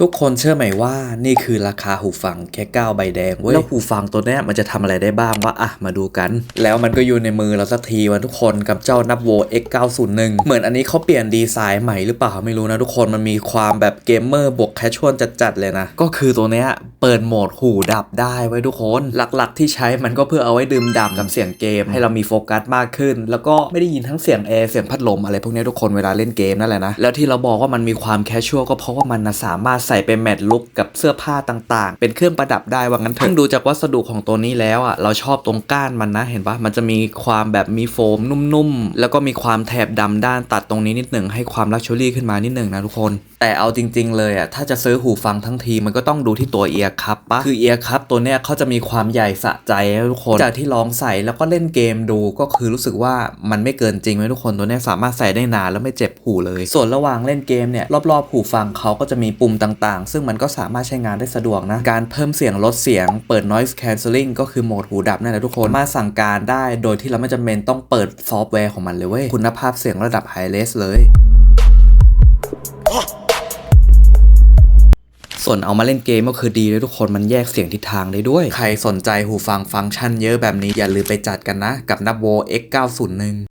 ทุกคนเชื่อไหมว่านี่คือราคาหูฟังแค่9ใบแดงเว้ยแล้วหูฟังตัวเนี้ยมันจะทำอะไรได้บ้างวะอะมาดูกัน แล้วมันก็อยู่ในมือเราสักทีวันทุกคนกับเจ้านับโว X901 เหมือนอันนี้เขาเปลี่ยนดีไซน์ใหม่หรือเปล่าไม่รู้นะทุกคนมันมีความแบบเกมเมอร์บวกแคชชวลจัดๆเลยนะ ก็คือตัวเนี้ยเปิดโหมดหูดับได้ไว้ทุกคน หลักๆ ที่ใช้มันก็เพื่อเอาไว้ดื่มด่ำกับเสียงเกม ให้เรามีโฟกัสมากขึ้น แล้วก็ไม่ได้ยินทั้งเสียงแอร์เสียงพัดลมอะไรพวกนี้ทุกคนเวลาเล่นเกมนั่นแหละนะ แล้วที่เราบอกว่ามันมีความแคชชวลก็เพราะว่ามันนะสามารถใส่เป็นแมทลุกกับเสื้อผ้าต่างๆ เป็นเครื่องประดับได้ว่างั้นเถอะดูจากวัสดุของตัวนี้แล้วอะเราชอบตรงก้านมันนะเห็นปะมันจะมีความแบบมีโฟมนุ่มๆแล้วก็มีความแถบดำด้านตัดตรงนี้นิดหนึ่งให้ความลักชัวรี่ขึ้นมานิดหนึ่งนะทุกคน แต่เอาจริง ๆ เลยอะถ้าจะซื้อหูฟังทั้งทีมันก็ต้องดูที่ตัวเอียรคัพปะคือเอียร์คัพตัวเนี้ยเขาจะมีความใหญ่สะใจนะทุกคนจากที่ลองใส่แล้วก็เล่นเกมดูก็คือรู้สึกว่ามันไม่เกินจริงไหมทุกคนตัวเนี้ยสามารถใส่ได้นานแล้วไม่เจ็บหูเลย ส่วนระหว่างเล่นเกมเนี่ยรอบๆหูฟังเขาก็จะมีปุ่มต่างๆ ซึ่งมันก็สามารถใช้งานได้สะดวกนะการเพิ่มเสียงลดเสียงเปิด noise cancelling ก็คือโหมดหูดับนั่นแหละทุกคนมาสั่งการได้ โดยที่เราไม่จำเป็นต้องเปิดซอฟต์แวร์ของมันเลยเว้ยคุณภาพเสียงระดับ high res เลย ส่วนเอามาเล่นเกมก็คือดีเลยทุกคนมันแยกเสียงทิศทางได้ด้วย ใครสนใจหูฟังฟังก์ชันเยอะแบบนี้อย่าลืมไปจัดกันนะ กับนับโว X901